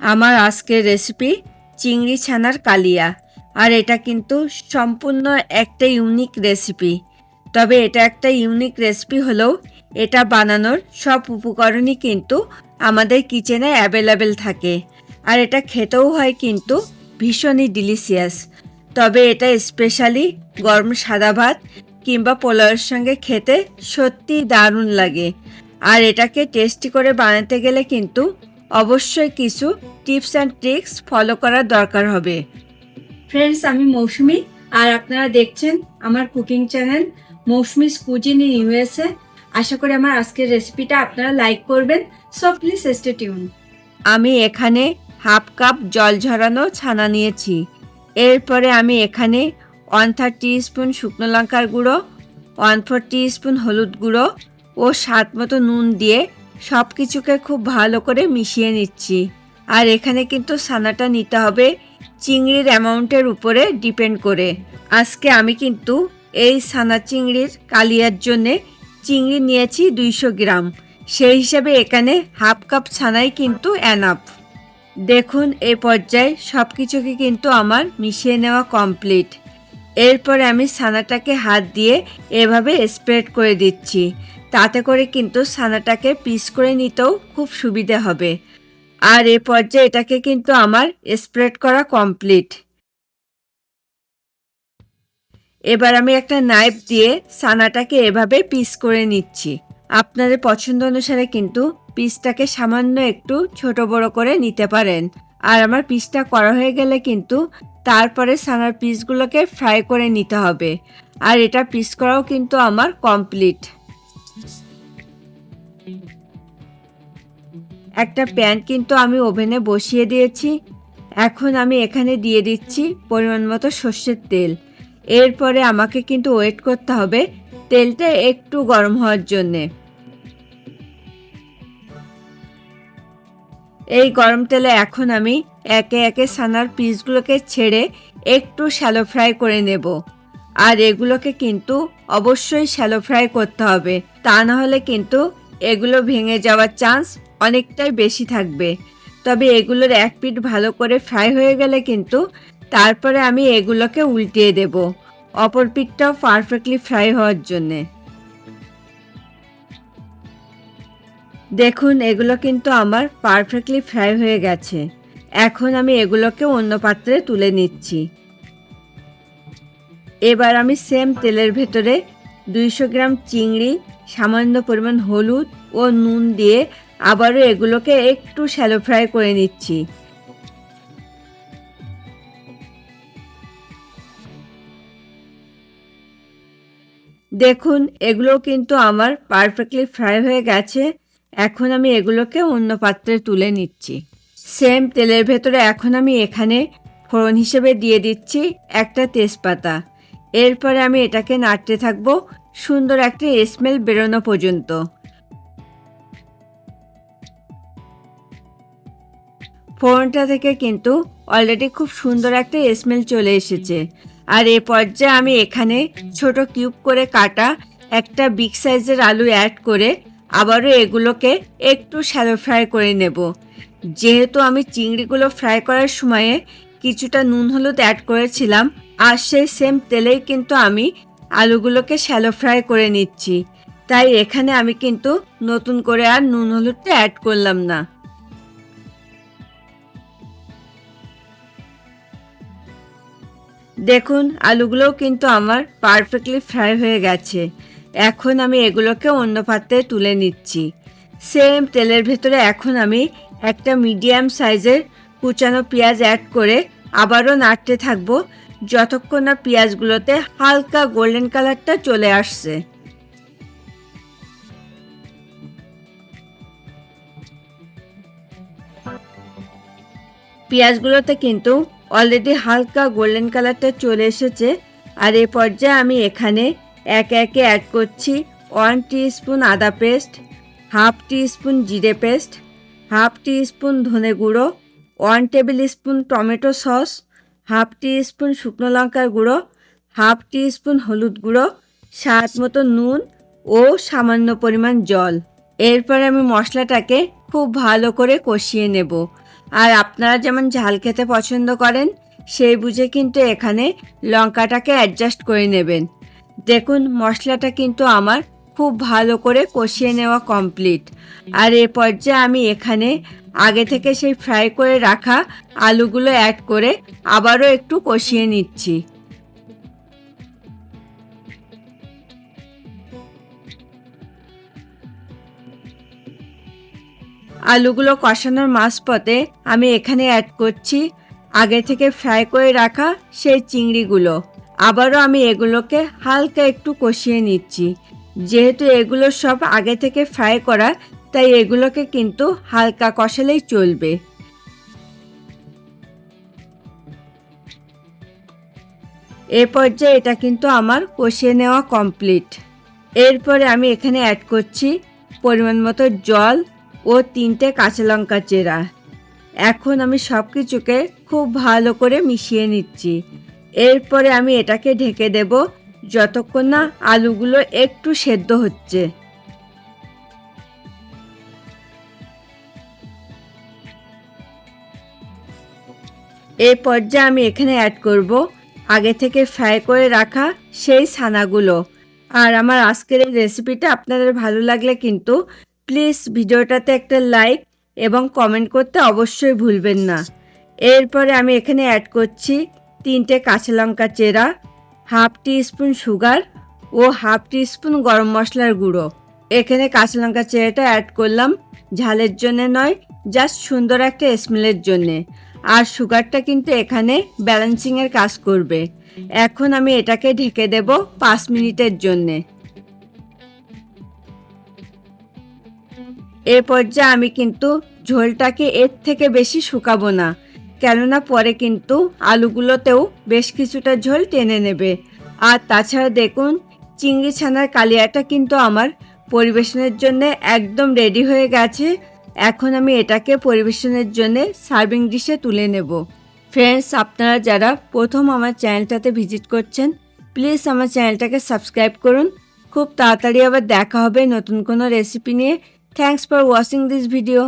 আমার আজকের রেসিপি চিংড়ি ছানার কালিয়া। আর এটা কিন্তু সম্পূর্ণ একটা ইউনিক রেসিপি তবে এটা একটা ইউনিক রেসিপি হলেও এটা বানানোর সব উপকরণই কিন্তু আমাদের কিচেনে অ্যাভেলেবেল থাকে। আর এটা খেতেও হয় কিন্তু ভীষণই ডিলিশিয়াস তবে এটা স্পেশালি গরম সাদা ভাত কিংবা পোলাওয়ের সঙ্গে খেতে সত্যি দারুণ লাগে। আর এটাকে টেস্টি করে বানাতে গেলে কিন্তু অবশ্যই কিছু টিপস অ্যান্ড ট্রিক্স ফলো করার দরকার হবে। ফ্রেন্ডস আমি মৌসুমি আর আপনারা দেখছেন আমার cooking channel Moushumi's cuisine in USA. আশা করি আমার আজকের রেসিপিটা আপনারা লাইক করবেন সো প্লিজ স্টে টিউন। আমি এখানে হাফ কাপ জল ঝরানো ছানা নিয়েছি। এরপরে আমি এখানে ওয়ান থার্ড স্পুন শুকনো লঙ্কার গুঁড়ো ওয়ান ফোর স্পুন হলুদ গুঁড়ো ও স্বাদ মতো নুন দিয়ে সব কিছুকে খুব ভালো করে মিশিয়ে নিচ্ছি। আর এখানে কিন্তু ছানাটা নিতে হবে চিংড়ির অ্যামাউন্টের উপরে ডিপেন্ড করে। আজকে আমি কিন্তু এই ছানা চিংড়ির কালিয়ার জন্যে চিংড়ি নিয়েছি দুইশো গ্রাম। সেই হিসাবে এখানে হাফ কাপ ছানাই কিন্তু অ্যানাফ দেখুন, এ পর্যায়ে সব কিছুকে কিন্তু আমার মিশিয়ে নেওয়া কমপ্লিট এরপরে আমি ছানাটাকে হাত দিয়ে এভাবে স্প্রেড করে দিচ্ছি। তাতে করে কিন্তু ছানাটাকে পিস করে নিতেও খুব সুবিধে হবে। আর এ পর্যায়ে এটাকে কিন্তু আমার স্প্রেড করা কমপ্লিট। এবার আমি একটা নাইফ দিয়ে ছানাটাকে এভাবে পিস করে নিচ্ছি। আপনাদের পছন্দ অনুসারে কিন্তু পিসটাকে সামান্য একটু ছোট বড় করে নিতে পারেন। আর আমার পিসটা করা হয়ে গেলে কিন্তু তারপরে ছানার পিসগুলোকে ফ্রাই করে নিতে হবে। আর এটা পিস করাও কিন্তু আমার কমপ্লিট। একটা প্যান কিন্তু আমি ওভেনে বসিয়ে দিয়েছি। এখন আমি এখানে দিয়ে দিচ্ছি পরিমাণ মতো সর্ষের তেল। এরপরে আমাকে কিন্তু ওয়েট করতে হবে তেলটা একটু গরম হওয়ার জন্যে। এই গরম তেলে এখন আমি একে একে সানার পিসগুলোকে ছেড়ে একটু শ্যালো ফ্রাই করে নেব। আর এগুলোকে কিন্তু অবশ্যই শ্যালো ফ্রাই করতে হবে। তা না হলে কিন্তু এগুলো ভেঙে যাওয়ার চান্স অনেকটাই বেশি থাকবে। তবে এগুলোর এক পিঠ ভালো করে ফ্রাই হয়ে গেলে কিন্তু তারপরে আমি এগুলোকে উল্টিয়ে দেব। অপর পিঠটাও পারফেক্টলি ফ্রাই হওয়ার জন্যে। দেখুন, এগুলো কিন্তু আমার পারফেক্টলি ফ্রাই হয়ে গেছে। এখন আমি এগুলোকে অন্য পাত্রে তুলে নিচ্ছি। এবার আমি সেম তেলের ভেতরে দুইশো গ্রাম চিংড়ি, সামান্য পরিমাণ হলুদ ও নুন দিয়ে আবারও এগুলোকে একটু শ্যালো ফ্রাই করে নিচ্ছি। দেখুন, এগুলো কিন্তু আমার পারফেক্টলি ফ্রাই হয়ে গেছে। এখন আমি এগুলোকে অন্য পাত্রে তুলে নিচ্ছি। সেম তেলের ভেতরে এখন আমি এখানে ফোড়ন হিসেবে দিয়ে দিচ্ছি একটা তেজপাতা। এরপরে আমি এটাকে নাড়তে থাকব সুন্দর একটা স্মেল বেরোনো পর্যন্ত। ফোড়নটা থেকে কিন্তু অলরেডি খুব সুন্দর একটা স্মেল চলে এসেছে। আর এ পর্যায়ে আমি এখানে ছোট কিউব করে কাটা একটা বিগ সাইজের আলু অ্যাড করে আবারও এগুলোকে একটু শ্যালো ফ্রাই করে নেব। যেহেতু আমি চিংড়িগুলো ফ্রাই করার সময়ে কিছুটা নুন হলুদ অ্যাড করেছিলাম, আর সেই সেম তেলেই কিন্তু আমি আলুগুলোকে শ্যালো ফ্রাই করে নিচ্ছি। তাই এখানে আমি কিন্তু নতুন করে আর নুন হলুদটা অ্যাড করলাম না। দেখুন, আলুগুলোও কিন্তু আমার পারফেক্টলি ফ্রাই হয়ে গেছে। এখন আমি এগুলোকে অন্য পাত্রে তুলে নিচ্ছি। সেম তেলের ভেতরে এখন আমি একটা মিডিয়াম সাইজের কুচানো পেঁয়াজ অ্যাড করে আবারও নাড়তে থাকব, যতক্ষণ না পেঁয়াজগুলোতে হালকা গোল্ডেন কালারটা চলে আসছে। পেঁয়াজগুলোতে কিন্তু অলরেডি হালকা গোল্ডেন কালারটা চলে এসেছে, আর এ পর্যায়ে আমি এখানে একে একে অ্যাড করছি ওয়ান স্পুন আদা পেস্ট হাফ স্পুন জিরে পেস্ট হাফ স্পুন ধনে গুঁড়ো one tablespoon tomato sauce, half teaspoon শুকনো লঙ্কার গুঁড়ো, হাফ টি স্পুন হলুদ গুঁড়ো, স্বাদ মতো নুন ও সামান্য পরিমাণ জল। এরপরে আমি মশলাটাকে খুব ভালো করে কষিয়ে নেব। আর আপনারা যেমন ঝাল খেতে পছন্দ করেন, সেই বুঝে কিন্তু এখানে লঙ্কাটাকে অ্যাডজাস্ট করে নেবেন। দেখুন, মশলাটা কিন্তু আমার খুব ভালো করে কষিয়ে নেওয়া কমপ্লিট আর এ পর্যায়ে আমি এখানে আগে থেকে সেই ফ্রাই করে রাখা আলুগুলো অ্যাড করে আবারও একটু কষিয়ে নিচ্ছি। আলুগুলো কষানোর মাঝপথে আমি এখানে অ্যাড করছি আগে থেকে ফ্রাই করে রাখা সেই চিংড়িগুলো। আবারও আমি এগুলোকে হালকা একটু কষিয়ে নিচ্ছি। যেহেতু এগুলো সব আগে থেকে ফ্রাই করা তাই এগুলোকে কিন্তু হালকা কষালেই চলবে। এ পর্যায়ে এটা কিন্তু আমার কষিয়ে নেওয়া কমপ্লিট এরপরে আমি এখানে অ্যাড করছি পরিমাণ মতো জল ও তিনটে কাঁচা লঙ্কা চেরা। এখন আমি সব কিছুকে খুব ভালো করে মিশিয়ে নিচ্ছি। এরপরে আমি এটাকে ঢেকে দেব যতক্ষণ না আলুগুলো একটু সেদ্ধ হচ্ছে। এই পর্যায়ে আমি এখানে অ্যাড করব। আগে থেকে ফ্রাই করে রাখা সেই ছানাগুলো। আর আমার আজকের এই রেসিপিটা আপনাদের ভালো লাগলে কিন্তু প্লিজ ভিডিওটাতে একটা লাইক এবং কমেন্ট করতে অবশ্যই ভুলবেন না। এরপরে আমি এখানে অ্যাড করছি তিনটে কাঁচা লঙ্কা চেরা হাফ টি স্পুন সুগার ও হাফ টি স্পুন গরম মশলার গুঁড়ো। এখানে কাঁচা লঙ্কা চেরাটা অ্যাড করলাম। ঝালের জন্য নয় জাস্ট সুন্দর একটা স্মেলের জন্যে। আর সুগারটা কিন্তু এখানে ব্যালেন্সিংয়ের কাজ করবে। এখন আমি এটাকে ঢেকে দেব পাঁচ মিনিটের জন্যে। এ পর্যায়ে আমি কিন্তু ঝোলটাকে এর থেকে বেশি শুকাবো না, কেননা পরে কিন্তু আলুগুলোতেও বেশ কিছুটা ঝোল টেনে নেবে। আর তাছাড়া দেখুন, চিংড়ি ছানার কালিয়াটা কিন্তু আমার পরিবেশনের জন্য একদম রেডি হয়ে গেছে। এখন আমি এটাকে পরিবেশনের জন্য সার্ভিং ডিশে তুলে নেব। ফ্রেন্ডস আপনারা যারা প্রথম আমার চ্যানেলটাতে ভিজিট করছেন প্লিজ আমার চ্যানেলটাকে সাবস্ক্রাইব করুন। খুব তাড়াতাড়ি আবার দেখা হবে নতুন কোনো রেসিপি নিয়ে। Thanks for watching this video